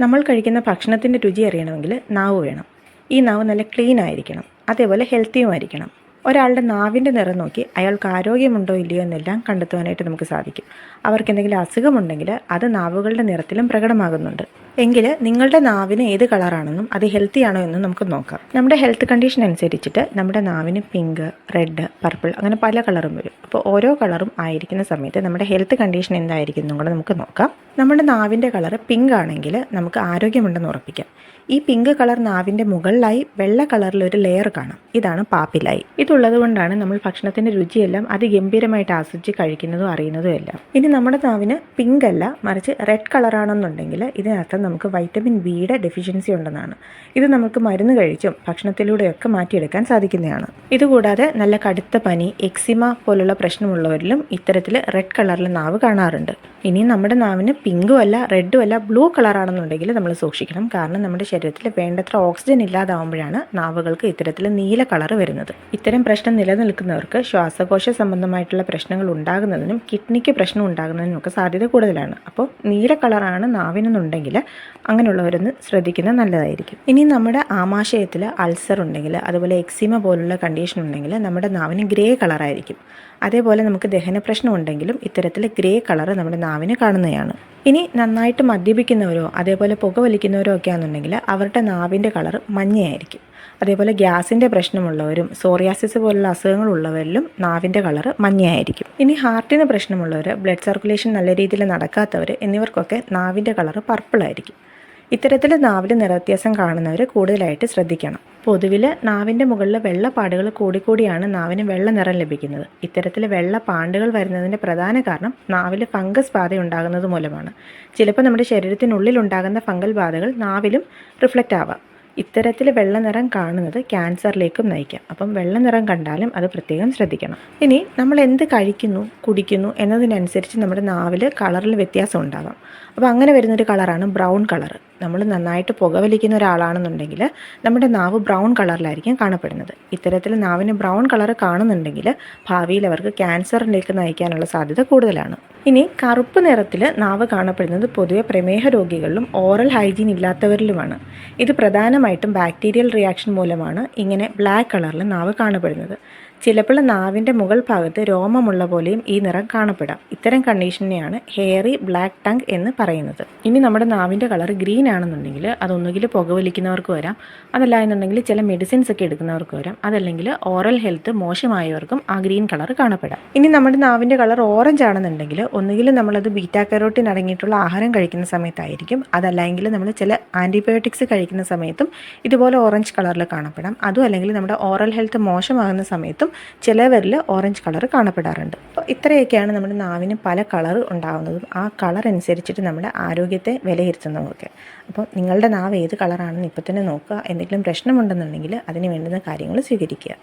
നമ്മൾ കഴിക്കുന്ന ഭക്ഷണത്തിന്റെ രുചി അറിയണമെങ്കിൽ നാവ് വേണം. ഈ നാവ് നല്ല ക്ലീൻ ആയിരിക്കണം. അതേപോലെ ഹെൽത്തിയും ആയിരിക്കണം. ഒരാളുടെ നാവിന്റെ നിറം നോക്കി അയാൾക്ക് ആരോഗ്യമുണ്ടോ ഇല്ലയോ എന്നെല്ലാം കണ്ടെത്തുവാനായിട്ട് നമുക്ക് സാധിക്കും. അവർക്ക് എന്തെങ്കിലും അസുഖമുണ്ടെങ്കിൽ അത് നാവുകളുടെ നിറത്തിലും പ്രകടമാകുന്നുണ്ട്. എങ്കിൽ നിങ്ങളുടെ നാവിന് ഏത് കളറാണെന്നും അത് ഹെൽത്തി ആണോ എന്നും നമുക്ക് നോക്കാം. നമ്മുടെ ഹെൽത്ത് കണ്ടീഷൻ അനുസരിച്ചിട്ട് നമ്മുടെ നാവിന് പിങ്ക് റെഡ് പർപ്പിൾ അങ്ങനെ പല കളറും വരും. അപ്പോൾ ഓരോ കളറും ആയിരിക്കുന്ന സമയത്ത് നമ്മുടെ ഹെൽത്ത് കണ്ടീഷൻ എന്തായിരിക്കും എന്നും കൂടെ നമുക്ക് നോക്കാം. നമ്മുടെ നാവിന്റെ കളർ പിങ്ക് ആണെങ്കിൽ നമുക്ക് ആരോഗ്യമുണ്ടെന്ന് ഉറപ്പിക്കാം. ഈ പിങ്ക് കളർ നാവിന്റെ മുകളിലായി വെള്ള കളറിൽ ഒരു ലെയർ കാണാം. ഇതാണ് പാപ്പിലായി. ഇതുള്ളത് കൊണ്ടാണ് നമ്മൾ ഭക്ഷണത്തിന്റെ രുചിയെല്ലാം അതിഗംഭീരമായിട്ട് ആസ്വദിച്ച് കഴിക്കുന്നതും അറിയുന്നതും എല്ലാം. ഇനി നമ്മുടെ നാവിന് പിങ്ക് അല്ല മറിച്ച് റെഡ് കളറാണെന്നുണ്ടെങ്കിൽ ഇതിനർത്ഥം നമുക്ക് വൈറ്റമിൻ ബിയുടെ ഡെഫിഷ്യൻസി ഉണ്ടെന്നാണ്. ഇത് നമുക്ക് മരുന്ന് കഴിച്ചും ഭക്ഷണത്തിലൂടെയൊക്കെ മാറ്റിയെടുക്കാൻ സാധിക്കുന്നതാണ്. ഇതുകൂടാതെ നല്ല കടുത്ത പനി എക്സിമ പോലുള്ള പ്രശ്നമുള്ളവരിലും ഇത്തരത്തിൽ റെഡ് കളറിൽ നാവ് കാണാറുണ്ട്. ഇനി നമ്മുടെ നാവിന് പിങ്കും അല്ല റെഡും അല്ല ബ്ലൂ കളറാണെന്നുണ്ടെങ്കിൽ നമ്മൾ സൂക്ഷിക്കണം. കാരണം നമ്മുടെ ശരീരത്തിൽ വേണ്ടത്ര ഓക്സിജൻ ഇല്ലാതാവുമ്പോഴാണ് നാവുകൾക്ക് ഇത്തരത്തിൽ നീല കളർ വരുന്നത്. ഇത്തരം പ്രശ്നം നിലനിൽക്കുന്നവർക്ക് ശ്വാസകോശ സംബന്ധമായിട്ടുള്ള പ്രശ്നങ്ങൾ ഉണ്ടാകുന്നതിനും കിഡ്നിക്ക് പ്രശ്നം ഉണ്ടാകുന്നതിനും ഒക്കെ സാധ്യത കൂടുതലാണ്. അപ്പോൾ നീല കളറാണ് നാവിനെന്നുണ്ടെങ്കിൽ അങ്ങനെയുള്ളവരൊന്ന് ശ്രദ്ധിക്കുന്നത് നല്ലതായിരിക്കും. ഇനി നമ്മുടെ ആമാശയത്തിൽ അൾസർ ഉണ്ടെങ്കിൽ അതുപോലെ എക്സിമ പോലുള്ള കണ്ടീഷൻ ഉണ്ടെങ്കിൽ നമ്മുടെ നാവിന് ഗ്രേ കളറായിരിക്കും അതേപോലെ നമുക്ക് ദഹന പ്രശ്നം ഉണ്ടെങ്കിലും ഇത്തരത്തിൽ ഗ്രേ കളർ നമ്മുടെ നാവിന് കാണുന്നതാണ്. ഇനി നന്നായിട്ട് മദ്യപിക്കുന്നവരോ അതേപോലെ പുകവലിക്കുന്നവരോ ഒക്കെ ആണെന്നുണ്ടെങ്കിൽ അവരുടെ നാവിന്റെ കളർ മഞ്ഞയായിരിക്കും. അതേപോലെ ഗ്യാസിന്റെ പ്രശ്നമുള്ളവരും സോറിയാസിസ് പോലുള്ള അസുഖങ്ങളുള്ളവരിലും നാവിന്റെ കളർ മഞ്ഞയായിരിക്കും. ഇനി ഹാർട്ടിന് പ്രശ്നമുള്ളവർ ബ്ലഡ് സർക്കുലേഷൻ നല്ല രീതിയിൽ നടക്കാത്തവർ എന്നിവർക്കൊക്കെ നാവിന്റെ കളർ പർപ്പിളായിരിക്കും ഇത്തരത്തിൽ നാവിൽ നിറവ്യത്യാസം കാണുന്നവർ കൂടുതലായിട്ട് ശ്രദ്ധിക്കണം. പൊതുവിൽ നാവിന്റെ മുകളിൽ വെള്ളപ്പാടുകൾ കൂടിക്കൂടിയാണ് നാവിന് വെള്ള നിറം ലഭിക്കുന്നത്. ഇത്തരത്തിൽ വെള്ളപ്പാണ്ടുകൾ വരുന്നതിന്റെ പ്രധാന കാരണം നാവിൽ ഫംഗസ് ബാധ ഉണ്ടാകുന്നത് മൂലമാണ്. ചിലപ്പോൾ നമ്മുടെ ശരീരത്തിനുള്ളിൽ ഉണ്ടാകുന്ന ഫംഗൽ ബാധകൾ നാവിലും റിഫ്ലക്റ്റ് ആവാം. ഇത്തരത്തിൽ വെള്ള നിറം കാണുന്നത് ക്യാൻസറിലേക്കും നയിക്കാം. അപ്പം വെള്ള നിറം കണ്ടാലും അത് പ്രത്യേകം ശ്രദ്ധിക്കണം. ഇനി നമ്മൾ എന്ത് കഴിക്കുന്നു കുടിക്കുന്നു എന്നതിനനുസരിച്ച് നമ്മുടെ നാവിൽ കളറിൽ വ്യത്യാസം ഉണ്ടാകാം അപ്പോൾ അങ്ങനെ വരുന്നൊരു കളറാണ് ബ്രൗൺ കളർ നമ്മൾ നന്നായിട്ട് പുകവലിക്കുന്ന ഒരാളാണെന്നുണ്ടെങ്കിൽ നമ്മുടെ നാവ് ബ്രൗൺ കളറിലായിരിക്കും കാണപ്പെടുന്നത്. ഇത്തരത്തിൽ നാവിന് ബ്രൗൺ കളർ കാണുന്നുണ്ടെങ്കിൽ ഭാവിയിൽ അവർക്ക് ക്യാൻസറിലേക്ക് നയിക്കാനുള്ള സാധ്യത കൂടുതലാണ്. ഇനി കറുപ്പ് നിറത്തിൽ നാവ് കാണപ്പെടുന്നത് പൊതുവെ പ്രമേഹ രോഗികളിലും ഓറൽ ഹൈജീൻ ഇല്ലാത്തവരിലുമാണ്. ഇത് പ്രധാനമായിട്ടും ബാക്ടീരിയൽ റിയാക്ഷൻ മൂലമാണ് ഇങ്ങനെ ബ്ലാക്ക് കളറിൽ നാവ് കാണപ്പെടുന്നത്. ചിലപ്പോൾ നാവിന്റെ മുകൾ ഭാഗത്ത് രോമമുള്ള പോലെയും ഈ നിറം കാണപ്പെടാം. ഇത്തരം കണ്ടീഷനെയാണ് ഹെയറി ബ്ലാക്ക് ടങ് എന്ന് പറയുന്നത്. ഇനി നമ്മുടെ നാവിന്റെ കളർ ഗ്രീൻ ആണെന്നുണ്ടെങ്കിൽ അതൊന്നുകിൽ പുകവലിക്കുന്നവർക്ക് വരാം. അതല്ല എന്നുണ്ടെങ്കിൽ ചില മെഡിസിൻസ് ഒക്കെ എടുക്കുന്നവർക്ക് വരാം. അതല്ലെങ്കിൽ ഓറൽ ഹെൽത്ത് മോശമായവർക്കും ആ ഗ്രീൻ കളർ കാണപ്പെടാം. ഇനി നമ്മുടെ നാവിന്റെ കളർ ഓറഞ്ച് ആണെന്നുണ്ടെങ്കിൽ ഒന്നുകിൽ നമ്മളത് ബീറ്റാ കരോട്ടിൻ അടങ്ങിയിട്ടുള്ള ആഹാരം കഴിക്കുന്ന സമയത്തായിരിക്കും. അതല്ലെങ്കിൽ നമ്മൾ ചില ആന്റിബയോട്ടിക്സ് കഴിക്കുന്ന സമയത്തും ഇതുപോലെ ഓറഞ്ച് കളറിൽ കാണപ്പെടാം. അതും അല്ലെങ്കിൽ നമ്മുടെ ഓറൽ ഹെൽത്ത് മോശമാകുന്ന സമയത്തും ചിലവരിൽ ഓറഞ്ച് കളർ കാണപ്പെടാറുണ്ട്. അപ്പോൾ ഇത്രയൊക്കെയാണ് നമ്മുടെ നാവിന് പല കളർ ഉണ്ടാകുന്നതും ആ കളർ അനുസരിച്ചിട്ട് നമ്മുടെ ആരോഗ്യത്തെ വിലയിരുത്തുന്നതുമൊക്കെ. അപ്പോൾ നിങ്ങളുടെ നാവ് ഏത് കളറാണെന്ന് ഇപ്പോൾ തന്നെ നോക്കുക. എന്തെങ്കിലും പ്രശ്നമുണ്ടെന്നുണ്ടെങ്കിൽ അതിന് വേണ്ടുന്ന കാര്യങ്ങൾ സ്വീകരിക്കുക.